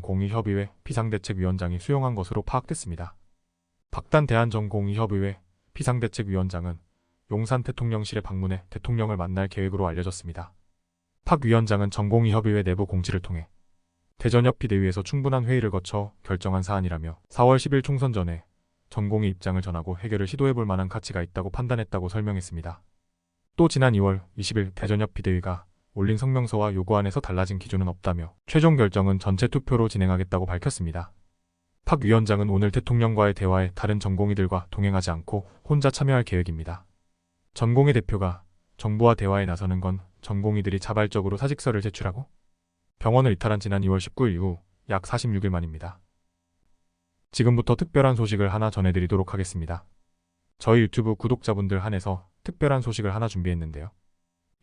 공의협의회 비상대책위원장이 수용한 것으로 파악됐습니다. 박단 대한전공의협의회 비상대책위원장은 용산 대통령실에 방문해 대통령을 만날 계획으로 알려졌습니다. 박 위원장은 전공의협의회 내부 공지를 통해 대전협 비대위에서 충분한 회의를 거쳐 결정한 사안이라며 4월 10일 총선 전에 전공의 입장을 전하고 해결을 시도해볼 만한 가치가 있다고 판단했다고 설명했습니다. 또 지난 2월 20일 대전협 비대위가 올린 성명서와 요구안에서 달라진 기준은 없다며 최종 결정은 전체 투표로 진행하겠다고 밝혔습니다. 박 위원장은 오늘 대통령과의 대화에 다른 전공의들과 동행하지 않고 혼자 참여할 계획입니다. 전공의 대표가 정부와 대화에 나서는 건 전공의들이 자발적으로 사직서를 제출하고 병원을 이탈한 지난 2월 19일 이후 약 46일 만입니다. 지금부터 특별한 소식을 하나 전해드리도록 하겠습니다. 저희 유튜브 구독자분들 한해서 특별한 소식을 하나 준비했는데요.